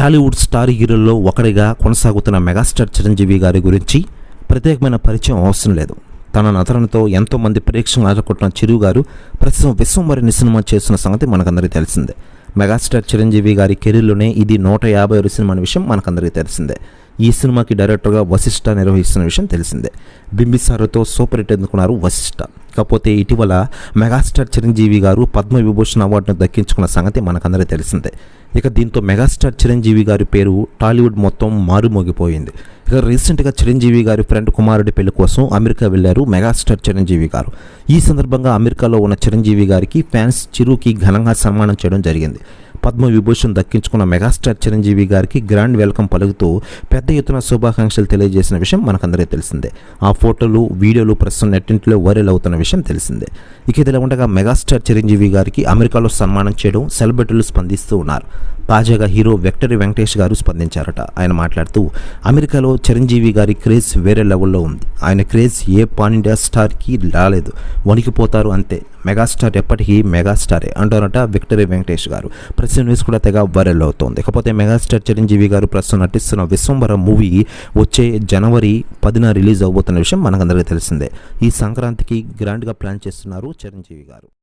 Tollywood star హీరోల్లో ఒకరిగా కొనసాగుతున్న megastar Chiranjeevi గారి గురించి ప్రత్యేకమైన పరిచయం అవసరం లేదు. తన నటనతో ఎంతో మంది ప్రేక్షకులు ఆదుకుంటున్న చిరు గారు ప్రస్తుతం విశ్వంబరిని సినిమా చేస్తున్న సంగతి మనకందరికీ తెలిసిందే. మెగాస్టార్ చిరంజీవి గారి కెరీర్లోనే ఇది నూట యాభై ఆరు సినిమా అనే విషయం మనకందరికీ తెలిసిందే. ఈ సినిమాకి డైరెక్టర్గా వశిష్ఠ నిర్వహిస్తున్న విషయం తెలిసిందే. బింబిసారుతో సూపర్ హిట్ అందుకున్నారు వశిష్ఠ కాకపోతే ఇటీవల మెగాస్టార్ చిరంజీవి గారు పద్మ విభూషణ్ అవార్డును దక్కించుకున్న సంగతి మనకందరికీ తెలిసిందే. ఇక దీంతో మెగాస్టార్ చిరంజీవి గారి పేరు టాలీవుడ్ మొత్తం మారుమోగిపోయింది. ఇక రీసెంట్గా చిరంజీవి గారి ఫ్రెండ్ కుమారుడి పెళ్ళి కోసం అమెరికా వెళ్ళారు మెగాస్టార్ చిరంజీవి గారు. ఈ సందర్భంగా అమెరికాలో ఉన్న చిరంజీవి గారికి ఫ్యాన్స్ చిరుకి ఘనంగా సన్మానం చేయడం జరిగింది. పద్మ విభూషణ్ దక్కించుకున్న మెగాస్టార్ చిరంజీవి గారికి గ్రాండ్ వెల్కమ్ పలుకుతూ పెద్ద ఎత్తున శుభాకాంక్షలు తెలియజేసిన విషయం మనకందరికీ తెలిసిందే. ఆ ఫోటోలు వీడియోలు ప్రస్తుతం నెట్టింట్లో వైరల్ అవుతున్న విషయం తెలిసిందే. ఇక ఇదిలా ఉండగా మెగాస్టార్ చిరంజీవి గారికి అమెరికాలో సన్మానం చేయడం సెలబ్రిటీలు స్పందిస్తూ ఉన్నారు. తాజాగా హీరో వెక్టరీ వెంకటేష్ గారు స్పందించారట. ఆయన మాట్లాడుతూ అమెరికాలో చిరంజీవి గారి క్రేజ్ వేరే లెవెల్లో ఉంది. ఆయన క్రేజ్ ఏ పాన్ ఇండియా స్టార్కి రాలేదు. వణికిపోతారు అంతే. మెగాస్టార్ ఎప్పటికీ మెగాస్టారే అంటారట విక్టరీ వెంకటేష్ గారు. ప్రస్తుత న్యూస్ కూడా తెగ వైరల్ అవుతోంది. ఇకపోతే మెగాస్టార్ చిరంజీవి గారు ప్రస్తుతం నటిస్తున్న విశ్వంబర మూవీ వచ్చే జనవరి పదిన రిలీజ్ అవబోతున్న విషయం మనకందరికీ తెలిసిందే. ఈ సంక్రాంతికి గ్రాండ్గా ప్లాన్ చేస్తున్నారు చిరంజీవి గారు.